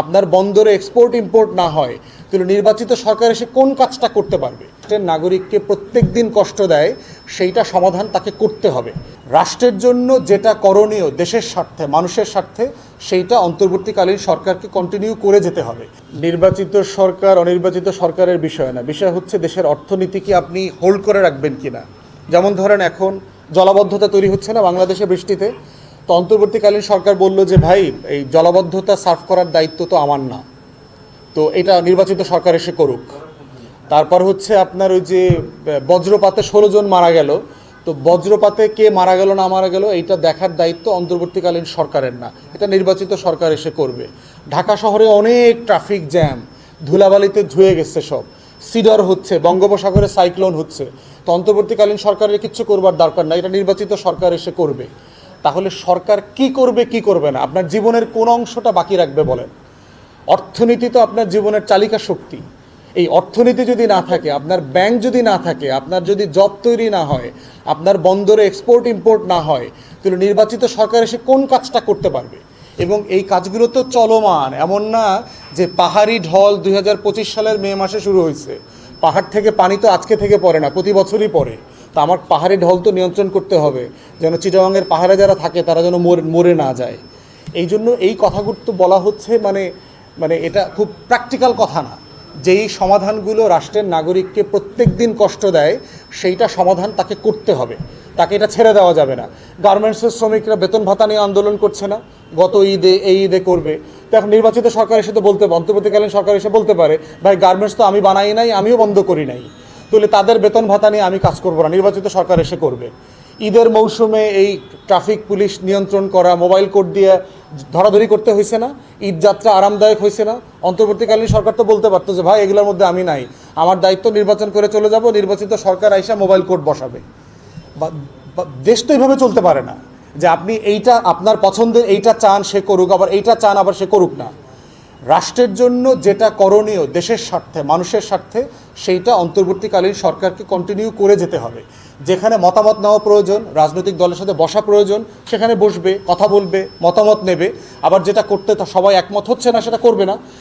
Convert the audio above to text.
আপনার বন্দরে export import না হয়, তাহলে নির্বাচিত সরকার এসে কোন কাজটা করতে পারবে? নাগরিককে প্রত্যেক দিন কষ্ট দেয়, সেইটা সমাধান তাকে করতে হবে। রাষ্ট্রের জন্য যেটা করণীয়, দেশের স্বার্থে, মানুষের স্বার্থে, সেইটা অন্তর্বর্তীকালীন সরকারকে কন্টিনিউ করে যেতে হবে। নির্বাচিত সরকার অনির্বাচিত সরকারের বিষয় না। বিষয় হচ্ছে দেশের অর্থনীতিকে আপনি হোল্ড করে রাখবেন কিনা? যেমন ধরেন এখন জলাবদ্ধতা তৈরি হচ্ছে না বাংলাদেশে বৃষ্টিতে। তো অন্তর্বর্তীকালীন সরকার বলল যে, ভাই, এই জলাবদ্ধতা সার্ভ করার দায়িত্ব তো আমার না। তো এটা নির্বাচিত সরকার এসে করুক। তারপর হচ্ছে আপনার ওই যে বজ্রপাতে ষোলো জন মারা গেল। তো বজ্রপাতে কে মারা গেল, না মারা গেল, এইটা দেখার দায়িত্ব অন্তর্বর্তীকালীন সরকারের না। এটা নির্বাচিত সরকার এসে করবে। ঢাকা শহরে অনেক ট্রাফিক জ্যাম, ধুলাবালিতে ধুয়ে গেছে সব। সিডর হচ্ছে, বঙ্গোপসাগরে সাইক্লোন হচ্ছে। তো অন্তর্বর্তীকালীন সরকারের কিচ্ছু করবার দরকার নাই, এটা নির্বাচিত সরকার এসে করবে। তাহলে সরকার কি করবে কি করবে না? আপনার জীবনের কোন অংশটা বাকি রাখবে বলেন। অর্থনীতি তো আপনার জীবনের চালিকা শক্তি। এই অর্থনীতি যদি না থাকে, আপনার ব্যাংক যদি না থাকে, আপনার যদি জব তৈরি না হয়, আপনার বন্দরে এক্সপোর্ট ইম্পোর্ট না হয়, তাহলে নির্বাচিত সরকার এসে কোন কাজটা করতে পারবে? এবং এই কাজগুলো তো চলমান, এমন না যে পাহাড়ি ঢল দুই হাজার পঁচিশ সালের মে মাসে শুরু হয়েছে। পাহাড় থেকে পানি তো আজকে থেকে পড়ে না, প্রতি বছরই পড়ে। তো আমার পাহাড়ে ঢল তো নিয়ন্ত্রণ করতে হবে। যেন চিটাগাংয়ের পাহাড়ে যারা থাকে, তারা যেন মরে মরে না যায়। এই জন্য এই কথাগুলো তো বলা হচ্ছে মানে মানে এটা খুব প্র্যাকটিক্যাল কথা না। যেই সমাধানগুলো রাষ্ট্রের নাগরিককে প্রত্যেক দিন কষ্ট দেয়, সেইটা সমাধান তাকে করতে হবে। তাকে এটা ছেড়ে দেওয়া যাবে না। গার্মেন্টসের শ্রমিকরা বেতন ভাতা নিয়ে আন্দোলন করছে না, গত ঈদে, এই ঈদে করবে। তো এখন নির্বাচিত সরকার এসে তো বলতে, অন্তর্বর্তীকালীন সরকার এসে বলতে পারে, ভাই, গার্মেন্টস তো আমি বানাই নাই, আমিও বন্ধ করি নাই। তাহলে তাদের বেতন ভাতা নিয়ে আমি কাজ করব না, নির্বাচিত সরকার এসে করবে। ঈদের মৌসুমে এই ট্রাফিক পুলিশ নিয়ন্ত্রণ করা, মোবাইল কোড দিয়ে ধরাধরি করতে হয়েছে না, ঈদ যাত্রা আরামদায়ক হয়েছে না। অন্তর্বর্তীকালীন সরকার তো বলতে পারতো যে, ভাই, এগুলোর মধ্যে আমি নাই। আমার দায়িত্ব নির্বাচন করে চলে যাব, নির্বাচিত সরকার আইসা মোবাইল কোড বসাবে। দেশ তো এইভাবে চলতে পারে না যে, আপনি এইটা আপনার পছন্দের, এইটা চান সে করুক, আবার এইটা চান আবার সে করুক না। রাষ্ট্রের জন্য যেটা করণীয়, দেশের স্বার্থে, মানুষের স্বার্থে, সেইটা অন্তর্বর্তীকালীন সরকারকে কন্টিনিউ করে যেতে হবে। যেখানে মতামত নেওয়া প্রয়োজন, রাজনৈতিক দলের সাথে বসা প্রয়োজন, সেখানে বসবে, কথা বলবে, মতামত নেবে। আবার যেটা করতে সবাই একমত হচ্ছে না, সেটা করবে না।